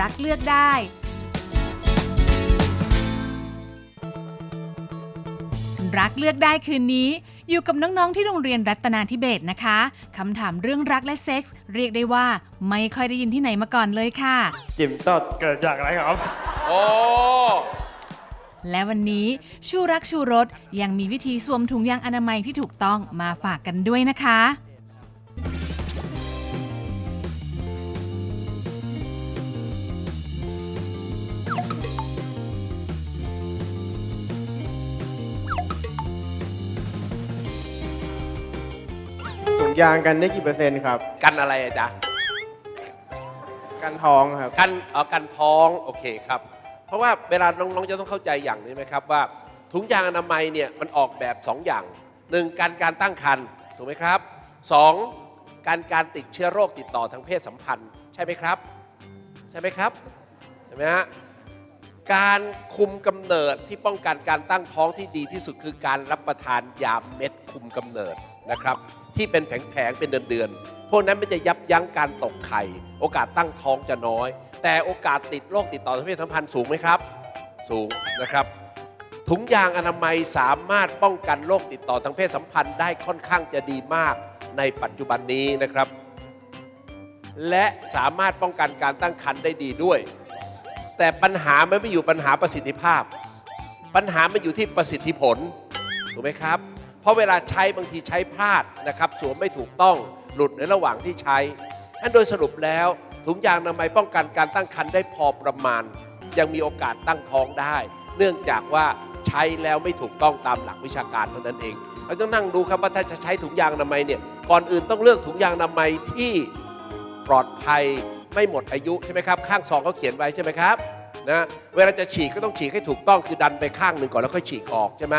รักเลือกได้รักเลือกได้คืนนี้ อยู่กับน้อง ๆ ที่โรงเรียนรัตนาธิเบศรนะคะคำถามเรื่องรักและเซ็กส์เรียกได้ว่าไม่ค่อยได้ยินที่ไหนมาก่อนเลยค่ะ จิมต้นเกิดจากอะไรครับ โอ้ และวันนี้ชูรักชูรสยังมีวิธีสวมถุงยางอนามัยที่ถูกต้องมาฝากกันด้วยนะคะ ยางกันได้กี่เปอร์เซ็นต์ครับ กันอะไรอะจ๊ะ กันท้องครับ กันเออกันท้องโอเคครับ เพราะว่าเวลาน้องๆจะต้องเข้าใจอย่างนี้ไหมครับว่า ถุงยางอนามัยเนี่ยมันออกแบบ 2 อย่างหนึ่งการการตั้งครรภ์ถูกไหมครับสองการการติดเชื้อโรคติดต่อทางเพศสัมพันธ์ ใช่ไหมครับ ใช่ไหมครับใช่ไหมฮะ การคุมกำเนิดที่ป้องกันการตั้งท้องที่ดีที่สุดคือการรับประทานยาเม็ดคุมกำเนิดนะครับ ที่เป็นแผงๆเป็นเดือนๆพวกนั้นมันจะยับยั้งการตกไข่ โอกาสตั้งท้องจะน้อย แต่โอกาสติดโรคติดต่อทางเพศสัมพันธ์สูงไหมครับ สูงนะครับ ถุงยางอนามัยสามารถป้องกันโรคติดต่อทางเพศสัมพันธ์ได้ค่อนข้างจะดีมากในปัจจุบันนี้นะครับ และสามารถป้องกันการตั้งครรภ์ได้ดีด้วย แต่ปัญหามันไม่อยู่ปัญหาประสิทธิภาพ ปัญหามันอยู่ที่ประสิทธิผลถูกไหมครับ เพราะเวลาใช้บางทีใช้พลาดนะครับสวมไม่ถูกต้องหลุดในระหว่างที่ใช้นั่นโดยสรุปแล้วถุงยางอนามัยป้องกันการตั้งครรภ์ได้พอประมาณ ยังมีโอกาสตั้งท้องได้ เนื่องจากว่าใช้แล้วไม่ถูกต้องตามหลักวิชาการเท่านั้นเองเราต้องนั่งดูครับว่าถ้าจะใช้ถุงยางอนามัยเนี่ยก่อนอื่นต้องเลือกถุงยางอนามัยที่ปลอดภัย ไม่หมดอายุใช่ไหมครับ ข้างซองเขาเขียนไว้ใช่ไหมครับนะเวลาจะฉีกก็ต้องฉีกให้ถูกต้องคือดันไปข้างหนึ่งก่อนแล้วค่อยฉีกออกใช่ไหม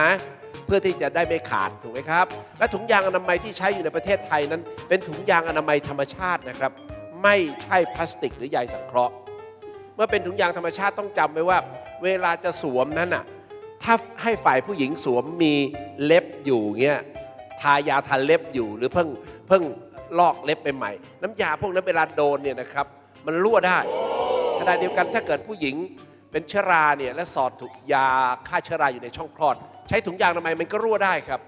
เพื่อที่จะได้ไม่ขาดถูกไหมครับ และถุงยางอนามัยที่ใช้อยู่ในประเทศไทยนั้น เป็นถุงยางอนามัยธรรมชาตินะครับ ไม่ใช่พลาสติกหรือใยสังเคราะห์ เมื่อเป็นถุงยางธรรมชาติต้องจำไว้ว่า เวลาจะสวมนั้นน่ะถ้าให้ฝ่ายผู้หญิงสวมมีเล็บอยู่เงี้ยทายาทาเล็บอยู่หรือเพิ่งเพิ่งลอกเล็บไปใหม่ น้ำยาพวกนั้นเวลาโดนเนี่ยนะครับ มันรั่วได้ขณะเดียวกันถ้าเกิดผู้หญิงเป็นเชื้อราเนี่ยและสอดถุงยาฆ่าเชื้อราอยู่ในช่องคลอด ใช้ถุงยางอนามัยมันก็รั่วได้ครับ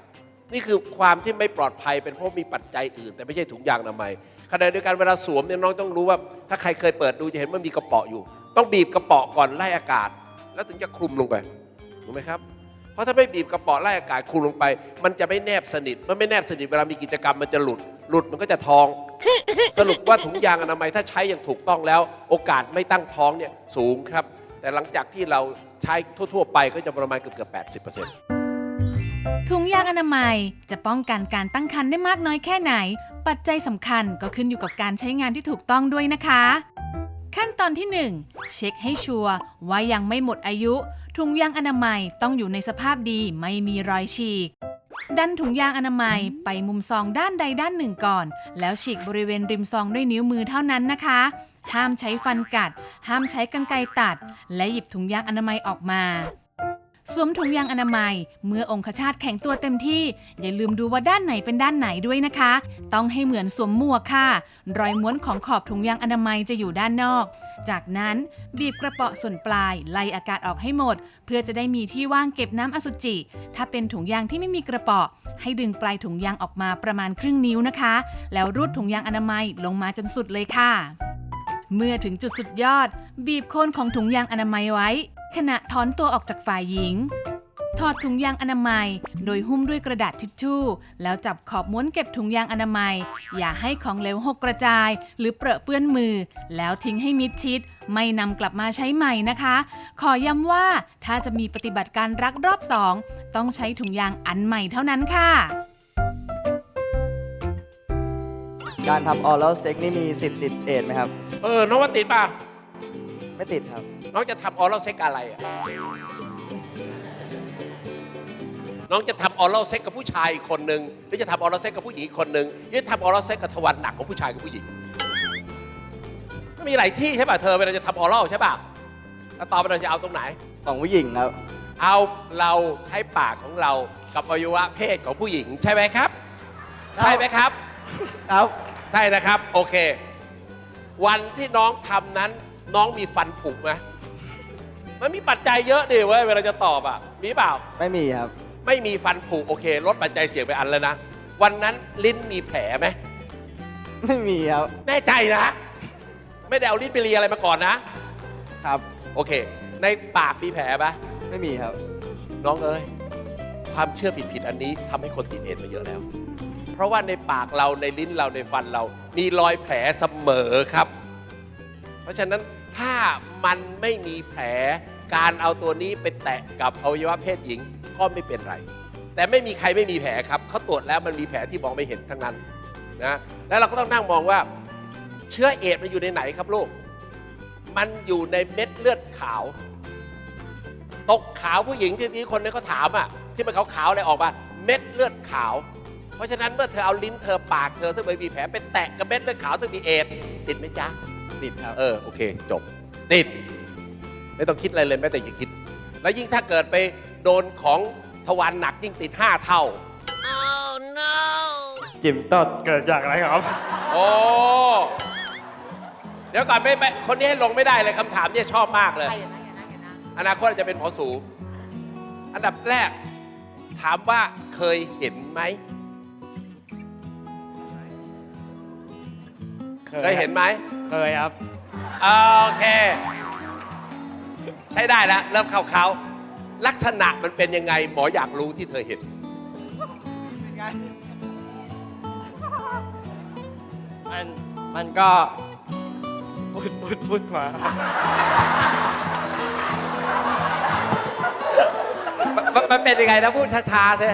นี่คือความที่ไม่ปลอดภัยเป็นเพราะมีปัจจัยอื่น แต่ไม่ใช่ถุงยางอนามัยขณะเดียวกันเวลาสวมเนี่ยน้องต้องรู้ว่า ถ้าใครเคยเปิดดูจะเห็นว่ามีกระเป๋ออยู่ ต้องบีบกระเป๋อก่อนไล่อากาศ แล้วถึงจะคลุมลงไปถูกไหมครับเพราะถ้าไม่บีบกระเป๋อไล่อากาศคลุมลงไป มันจะไม่แนบสนิทเมันไม่แนบสนิทเวลามีกิจกรรมมันจะหลุด หลุดมันก็จะท้อง สรุปว่าถุงยางอนามัยถ้าใช้อย่างถูกต้องแล้ว โอกาสไม่ตั้งท้องเนี่ยสูงครับ แต่หลังจากที่เราใช้ทั่ว ๆ ไปก็จะประมาณเกือบเกือบ80%ถุงยางอนามัยจะป้องกันการตั้งครรภ์ได้มากน้อยแค่ไหน ปัจจัยสำคัญก็ขึ้นอยู่กับการใช้งานที่ถูกต้องด้วยนะคะ ขั้นตอนที่ 1 เช็คให้ชัวร์ว่ายังไม่หมดอายุ ถุงยางอนามัยต้องอยู่ในสภาพดีไม่มีรอยฉีก ดันถุงยางอนามัยไปมุมซองด้านใดด้านหนึ่งก่อน แล้วฉีกบริเวณริมซองด้วยนิ้วมือเท่านั้นนะคะ ห้ามใช้ฟันกัด ห้ามใช้กรรไกรตัด และหยิบถุงยางอนามัยออกมา สวมถุงยางอนามัย เมื่อองคชาตแข็งตัวเต็มที่ อย่าลืมดูว่าด้านไหนเป็นด้านไหนด้วยนะคะ ต้องให้เหมือนสวมหมวกค่ะ รอยม้วนของขอบถุงยางอนามัยจะอยู่ด้านนอก จากนั้นบีบกระเปาะส่วนปลายไล่อากาศออกให้หมด เพื่อจะได้มีที่ว่างเก็บน้ำอสุจิ ถ้าเป็นถุงยางที่ไม่มีกระเปาะ ให้ดึงปลายถุงยางออกมาประมาณครึ่งนิ้วนะคะ แล้วรูดถุงยางอนามัยลงมาจนสุดเลยค่ะ เมื่อถึงจุดสุดยอด บีบโคนของถุงยางอนามัยไว้ ขณะถอนตัวออกจากฝ่ายหญิง ถอดถุงยางอนามัย โดยหุ้มด้วยกระดาษทิชชู่ แล้วจับขอบม้วนเก็บถุงยางอนามัย อย่าให้ของเหลวหกกระจาย หรือเปรอะเปื้อนมือ แล้วทิ้งให้มิดชิด ไม่นำกลับมาใช้ใหม่นะคะ ขอย้ำว่าถ้าจะมีปฏิบัติการรักรอบสองต้องใช้ถุงยางอันใหม่เท่านั้นค่ะการทำออ l ลเซ็กนี่มีสิทธิ์ติดเอดส์ไหมครับ เออน้องว่าติดป่ะ ไม่ติดครับ น้องจะทำออ l ลเซ็กอะไรอะน้องจะทำออ l ลเซ็กกับผู้ชายอีกคนหนึ่งหรือจะทำออ l ลเซ็กกับผู้หญิงอีกคนหนึ่งหรือจะทำออ l ลเซ็กกับทวารหนักของผู้ชายกับผู้หญิงก็มีหลายที่ใช่ป่ะเธอเวลาจะทำออ l ลใช่ป่ะแล้วตอบไปเราจะเอาตรงไหน ของผู้หญิงครับ เอาเราใช้ปากของเรากับอวัยวะเพศของผู้หญิงใช่ไหมครับ ใช่ไหมครับ ครับ ใช่นะครับ โอเค วันที่น้องทำนั้น น้องมีฟันผุไหมมันมีปัจจัยเยอะดิเว้ยเวลาจะตอบอะ มีเปล่า ไม่มีครับ ไม่มีฟันผุโอเคลดปัจจัยเสี่ยงไปอันแล้วนะ วันนั้นลิ้นมีแผลไหม ไม่มีครับ แน่ใจนะ ไม่ได้เอาลิ้นไปเลียอะไรมาก่อนนะ ครับ โอเค ในปากมีแผลปะไม่มีครับ น้องเอ้ย ความเชื่อผิดๆอันนี้ทำให้คนติดเอดส์มาเยอะแล้ว เพราะว่าในปากเราในลิ้นเราในฟันเรา มีรอยแผลเสมอครับ เพราะฉะนั้นถ้ามันไม่มีแผลการเอาตัวนี้ไปแตะกับอวัยวะเพศหญิงก็ไม่เป็นไร แต่ไม่มีใครไม่มีแผลครับเขาตรวจแล้วมันมีแผลที่มองไม่เห็นทั้งนั้นนะแล้วเราก็ต้องนั่งมองว่า เชื้อเอดส์มันอยู่ในไหนครับลูกมันอยู่ในเม็ดเลือดขาว ตกขาวผู้หญิงที่ที่คนนี้เขาถามอะที่มันขาวๆอะไรออกมาเม็ดเลือดขาว เพราะฉะนั้นเมื่อเธอเอาลิ้นเธอปากเธอซึ่งไม่มีแผลไปแตะกับเม็ดเลือดขาวซึ่งมีเอดส์ติดไหมจ๊ะ ติดครับ เออโอเค จบ ติด ไม่ต้องคิดอะไรเลยแม้แต่จะคิด แล้วยิ่งถ้าเกิดไปโดนของทวารหนักยิ่งติด 5 เท่า จิมต้นเกิดจากอะไรครับ โอ้เดี๋ยวก่อนไม่ไม่คนนี้ให้ลงไม่ได้เลยคำถามเนี่ยชอบมากเลยอนาคตอาจจะเป็นหมอสู อันดับแรก ถามว่าเคยเห็นไหม เคยเห็นไหมเคยครับ โอเค ใช้ได้แล้ว เริ่มเข้าเขาลักษณะมันเป็นยังไง หมออยากรู้ที่เธอเห็น มันมันก็พูดพูดพูดมามันมันเป็นยังไงนะพูดช้าๆสิ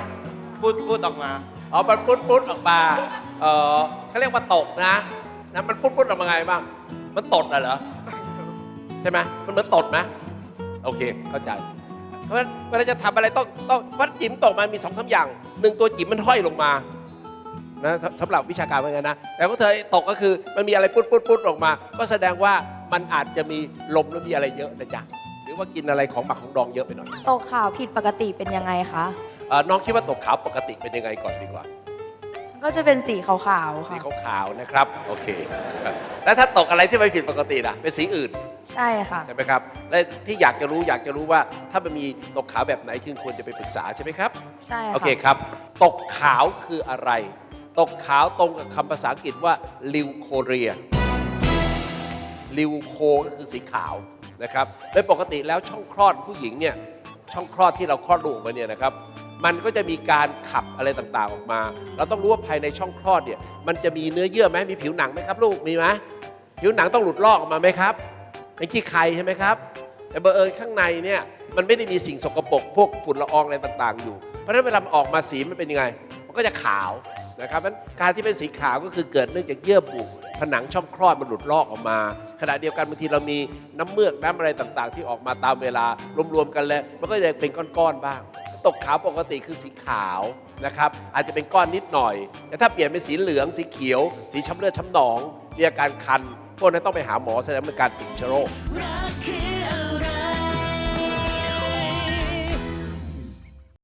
พูดพูดออกมา อ๋อมันปุ้นปุ้นๆออกมา เออเขาเรียกว่าตกนะ นะมันปุ้นปุ้นๆออกมาไงบ้าง มันตดน่ะเหรอ ใช่ไหมมันเหมือนตดไหมโอเค เข้าใจ เพราะฉะนั้นเวลาจะทำอะไรต้องต้องวัดจิ๋มตกมามีสองสามอย่างหนึ่งตัวจิ๋มมันห้อยลงมานะสสำหรับวิชาการเหมือนกันนะ แต่ก็เธอตกก็คือมันมีอะไรปุ้นปุ้นปุ้นออกมา ก็แสดงว่ามันอาจจะมีลมแล้วมีอะไรเยอะนะจ๊ะหรือว่ากินอะไรของหมักของดองเยอะไปหน่อยตกขาวผิดปกติเป็นยังไงคะเอ่อน้องคิดว่าตกขาวปกติเป็นยังไงก่อนดีกว่า ก็จะเป็นสีขาวสีๆค่ะ ขาวๆนะครับ โอเคครับแล้วถ้าตกอะไรที่ไม่ผิดปกติล่ะ เป็นสีอื่น ใช่ค่ะ ใช่ไหมครับ และที่อยากจะรู้อยากจะรู้ว่าถ้ามันมีตกขาวแบบไหนคือควรจะไปปรึกษาใช่ไหมครับ ใช่โอค่ะเคครับ ตกขาวคืออะไร ตกขาวตรงกับคำภาษาอังกฤษว่าลิวโคเรียลิวโคก็คือสีขาวนะครับโดยปกติแล้วช่องคลอดผู้หญิงเนี่ยช่องคลอดที่เราคลอดลูกออกมาเนี่ยนะครับ มันก็จะมีการขับอะไรต่างๆออกมา เราต้องรู้ว่าภายในช่องคลอดเนี่ยมันจะมีเนื้อเยื่อไหมมีผิวหนังไหมครับ ลูกมีไหมผิวหนังต้องหลุดลอกออกมาไหมครับเป็นขี้ใครใช่ไหมครับ แต่เบอร์เอิญข้างในเนี่ยมันไม่ได้มีสิ่งสกปรกพวกฝุ่นละอองอะไรต่างๆ อยู่ เพราะฉะนั้นเวลาออกมาสีมันเป็นยังไง มันก็จะขาวนะครับเพราะฉะนั้นการที่เป็นสีขาวก็คือเกิดเนื่องจากเยื่อบุผนังช่องคลอดมันหลุดลอกออกมา ขณะเดียวกันบางทีเรามีน้ำเมือกน้ำอะไรต่างๆ ที่ออกมาตามเวลารวมๆกันแล้ว มันก็จะเป็นก้อนๆบ้าง ตกขาวปกติคือสีขาวนะครับ อาจจะเป็นก้อนนิดหน่อย แต่ถ้าเปลี่ยนเป็นสีเหลือง สีเขียว สีช้ำเลือดช้ำหนอง มีอาการคันพวกนั้นต้องไปหาหมอแสดงเป็นการติดเชื้อโรค